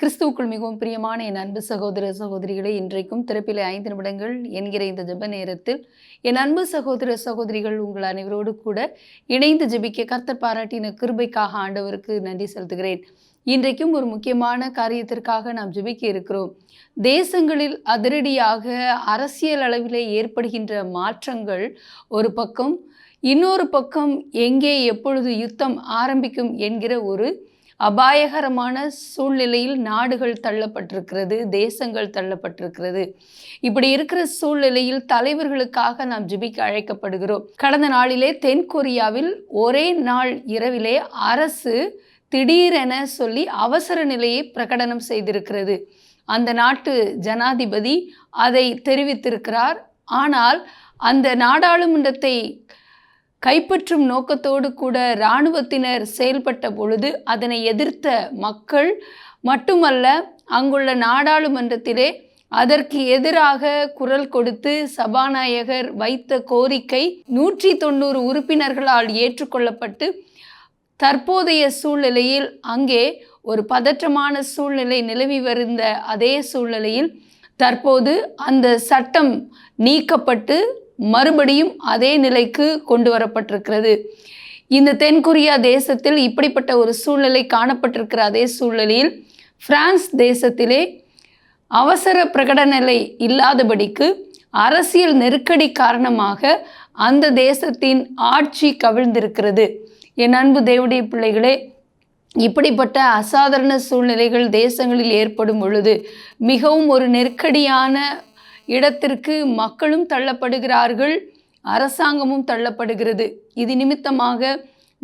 கிறிஸ்துவுக்குள் மிகவும் பிரியமான என் அன்பு சகோதர சகோதரிகளை இன்றைக்கும் திறப்பிலே ஐந்து நிமிடங்கள் என்கிற இந்த ஜெப நேரத்தில் என் அன்பு சகோதர சகோதரிகள் உங்கள் அனைவரோடு கூட இணைந்து ஜெபிக்க கர்த்தர் பாராட்டின கிருபைக்காக ஆண்டவருக்கு நன்றி செலுத்துகிறேன். இன்றைக்கும் ஒரு முக்கியமான காரியத்திற்காக நாம் ஜெபிக்க இருக்கிறோம். தேசங்களில் அதிரடியாக அரசியல் அளவிலே ஏற்படுகின்ற மாற்றங்கள் ஒரு பக்கம் இன்னொரு பக்கம் எங்கே எப்பொழுது யுத்தம் ஆரம்பிக்கும் என்கிற ஒரு அபாயகரமான சூழ்நிலையில் நாடுகள் தள்ளப்பட்டிருக்கிறது தேசங்கள் தள்ளப்பட்டிருக்கிறது. இப்படி இருக்கிற சூழ்நிலையில் தலைவர்களுக்காக நாம் ஜிபிக்க அழைக்கப்படுகிறோம். கடந்த நாளிலே தென் கொரியாவில் ஒரே நாள் இரவிலே அரசு திடீரென சொல்லி அவசர நிலையை பிரகடனம் செய்திருக்கிறது. அந்த நாட்டு ஜனாதிபதி அதை தெரிவித்திருக்கிறார். ஆனால் அந்த நாடாளுமன்றத்தை கைப்பற்றும் நோக்கத்தோடு கூட இராணுவத்தினர் செயல்பட்ட பொழுது அதனை எதிர்த்த மக்கள் மட்டுமல்ல அங்குள்ள நாடாளுமன்றத்திலே அதற்கு எதிராக குரல் கொடுத்து சபாநாயகர் வைத்த கோரிக்கை நூற்றி தொண்ணூறு உறுப்பினர்களால் ஏற்றுக்கொள்ளப்பட்டு தற்போதைய சூழ்நிலையில் அங்கே ஒரு பதற்றமான சூழ்நிலை நிலவி வருந்த அதே சூழ்நிலையில் தற்போது அந்த சட்டம் நீக்கப்பட்டு மறுபடியும் அதே நிலைக்கு கொண்டு வரப்பட்டிருக்கிறது. இந்த தென்கொரியா தேசத்தில் இப்படிப்பட்ட ஒரு சூழ்நிலை காணப்பட்டிருக்கிற அதே சூழ்நிலையில் பிரான்ஸ் தேசத்திலே அவசர பிரகடனலை இல்லாதபடிக்கு அரசியல் நெருக்கடி காரணமாக அந்த தேசத்தின் ஆட்சி கவிழ்ந்திருக்கிறது. என் அன்பு தேவடைய பிள்ளைகளே இப்படிப்பட்ட அசாதாரண சூழ்நிலைகள் தேசங்களில் ஏற்படும் பொழுது மிகவும் ஒரு நெருக்கடியான இடத்திற்கு மக்களும் தள்ளப்படுகிறார்கள் அரசாங்கமும் தள்ளப்படுகிறது. இது நிமித்தமாக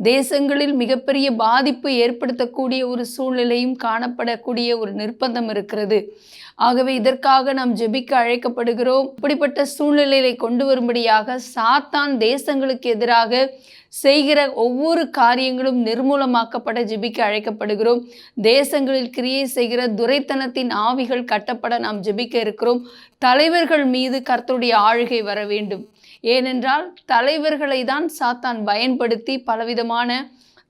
தேசங்களில் மிகப்பெரிய பாதிப்பு ஏற்படுத்தக்கூடிய ஒரு சூழ்நிலையும் காணப்படக்கூடிய ஒரு நிர்பந்தம் இருக்கிறது. ஆகவே இதற்காக நாம் ஜெபிக்க அழைக்கப்படுகிறோம். இப்படிப்பட்ட சூழ்நிலையை கொண்டு வரும்படியாக சாத்தான் தேசங்களுக்கு எதிராக செய்கிற ஒவ்வொரு காரியங்களும் நிர்மூலமாக்கப்பட ஜெபிக்க அழைக்கப்படுகிறோம். தேசங்களில் கிரியை செய்கிற துரைத்தனத்தின் ஆவிகள் கட்டப்பட நாம் ஜெபிக்க இருக்கிறோம். தலைவர்கள் மீது கர்த்தருடைய ஆளுகை வர வேண்டும். ஏனென்றால் தலைவர்களை தான் சாத்தான் பயன்படுத்தி பலவிதமான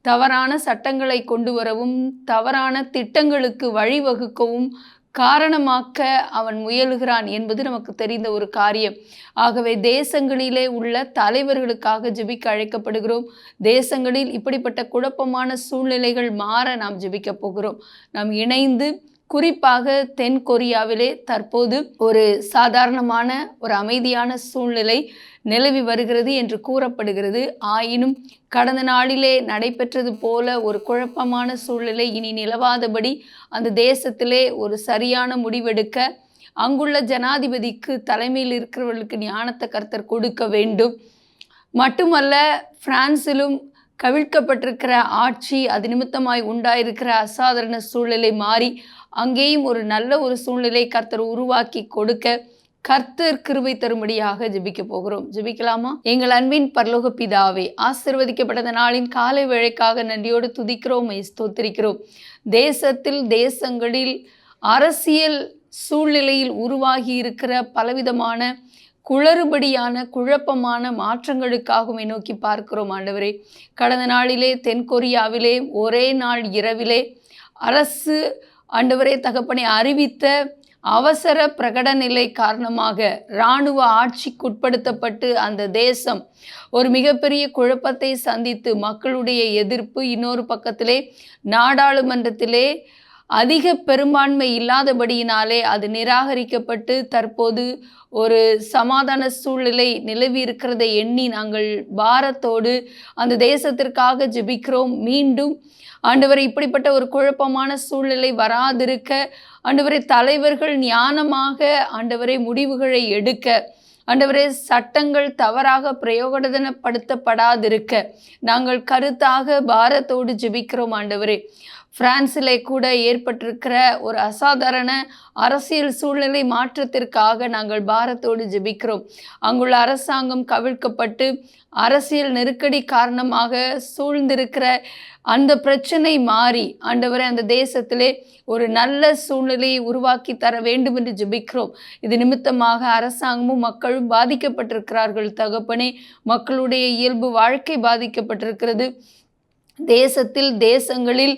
தவறான சட்டங்களை கொண்டு வரவும் தவறான திட்டங்களுக்கு வழிவகுக்கவும் காரணமாக்க அவன் முயலுகிறான் என்பது நமக்கு தெரிந்த ஒரு காரியம். ஆகவே தேசங்களிலே உள்ள தலைவர்களுக்காக ஜெபிக்க அழைக்கப்படுகிறோம். தேசங்களில் இப்படிப்பட்ட குழப்பமான சூழ்நிலைகள் மாற நாம் ஜெபிக்க போகிறோம். நாம் இணைந்து குறிப்பாக தென் கொரியாவிலே தற்போது ஒரு சாதாரணமான ஒரு அமைதியான சூழ்நிலை நிலவி வருகிறது என்று கூறப்படுகிறது. ஆயினும் கடந்த நாளிலே நடைபெற்றது போல ஒரு குழப்பமான சூழ்நிலை இனி நிலவாதபடி அந்த தேசத்திலே ஒரு சரியான முடிவெடுக்க அங்குள்ள ஜனாதிபதிக்கு தலைமையில் இருக்கிறவர்களுக்கு ஞானத்தை கர்த்தர் கொடுக்க வேண்டும். மட்டுமல்ல பிரான்சிலும் கவிழ்க்கப்பட்டிருக்கிற ஆட்சி அது நிமித்தமாய் உண்டாயிருக்கிற அசாதாரண சூழ்நிலை மாறி அங்கேயும் ஒரு நல்ல ஒரு சூழ்நிலை கர்த்தர் உருவாக்கி கொடுக்க கர்த்தர் கிருபை தரும்படியாக ஜெபிக்க போகிறோம். ஜெபிக்கலாமா? எங்கள் அன்பின் பரலோக பிதாவே ஆசிர்வதிக்கப்பட்ட நாளின் காலை வேளைக்காக நன்றியோடு துதிக்கிறோம் ஸ்தோத்திரிக்கிறோம். தேசத்தில் தேசங்களில் அரசியல் சூழ்நிலையில் உருவாகி இருக்கிற பலவிதமான குளறுபடியான குழப்பமான மாற்றங்களுக்காகவே நோக்கி பார்க்கிறோம் ஆண்டவரே. கடந்த நாளிலே தென்கொரியாவிலே ஒரே நாள் இரவிலே அரசு ஆண்டவரே தகப்பனை அறிவித்த அவசர பிரகடநிலை காரணமாக இராணுவ ஆட்சிக்குட்படுத்தப்பட்டு அந்த தேசம் ஒரு மிகப்பெரிய குழப்பத்தை சந்தித்து மக்களுடைய எதிர்ப்பு இன்னொரு பக்கத்திலே நாடாளுமன்றத்திலே அதிக பெரும்பான்மை இல்லாதபடியினாலே அது நிராகரிக்கப்பட்டு தற்போது ஒரு சமாதான சூழ்நிலை நிலவி இருக்கிறதை எண்ணி நாங்கள் பாரத்தோடு அந்த தேசத்திற்காக ஜெபிக்கிறோம். மீண்டும் ஆண்டவரை இப்படிப்பட்ட ஒரு குழப்பமான சூழ்நிலை வராதிருக்க ஆண்டவரை தலைவர்கள் ஞானமாக ஆண்டவரை முடிவுகளை எடுக்க ஆண்டவரே சட்டங்கள் தவறாக பிரயோகனப்படுத்தப்படாதிருக்க நாங்கள் கருத்தாக பாரத்தோடு ஜெபிக்கிறோம் ஆண்டவரே. பிரான்சிலே கூட ஏற்பட்டிருக்கிற ஒரு அசாதாரண அரசியல் சூழ்நிலை மாற்றத்திற்காக நாங்கள் பாரத்தோடு ஜெபிக்கிறோம். அங்குள்ள அரசாங்கம் கவிழ்க்கப்பட்டு அரசியல் நெருக்கடி காரணமாக சூழ்ந்திருக்கிற அந்த பிரச்சனை மாறி ஆண்டவரை அந்த தேசத்திலே ஒரு நல்ல சூழ்நிலையை உருவாக்கி தர வேண்டும் என்று ஜெபிக்கிறோம். இது நிமித்தமாக அரசாங்கமும் மக்களும் பாதிக்கப்பட்டிருக்கிறார்கள். தகப்பனே மக்களுடைய இயல்பு வாழ்க்கை பாதிக்கப்பட்டிருக்கிறது. தேசத்தில் தேசங்களில்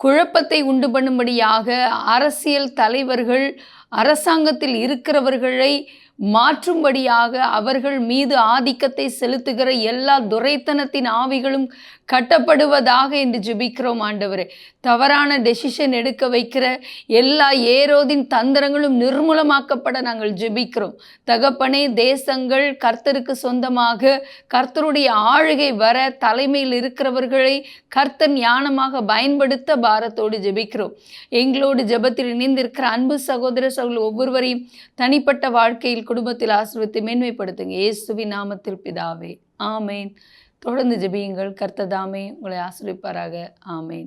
குழப்பத்தை உண்டு பண்ணும்படியாக அரசியல் தலைவர்கள் அரசாங்கத்தில் இருக்கிறவர்களை மாற்றும்படியாக அவர்கள் மீது ஆதிக்கத்தை செலுத்துகிற எல்லா துரைத்தனத்தின் ஆவிகளும் கட்டப்படுவதாக என்று ஜெபிக்கிறோம் ஆண்டவரே. தவறான டெசிஷன் எடுக்க வைக்கிற எல்லா ஏரோதின் தந்திரங்களும் நிர்மூலமாக்கப்பட நாங்கள் ஜெபிக்கிறோம். தகப்பனே தேசங்கள் கர்த்தருக்கு சொந்தமாக கர்த்தருடைய ஆளுகை வர தலைமையில் இருக்கிறவர்களை கர்த்தர் ஞானமாக பயன்படுத்த பாரத்தோடு ஜெபிக்கிறோம். எங்களோடு ஜெபத்தில் இணைந்திருக்கிற அன்பு சகோதர சகோதரர் ஒவ்வொருவரையும் தனிப்பட்ட வாழ்க்கையில் குடும்பத்தில் ஆசிரியத்தை மேன்மைப்படுத்துங்க. இயேசுவி நாமத்தில் பிதாவே. ஆமேன். தொடர்ந்து ஜெபியுங்கள். கர்த்ததாமே உங்களை ஆசிரிப்பாராக ஆமேன்.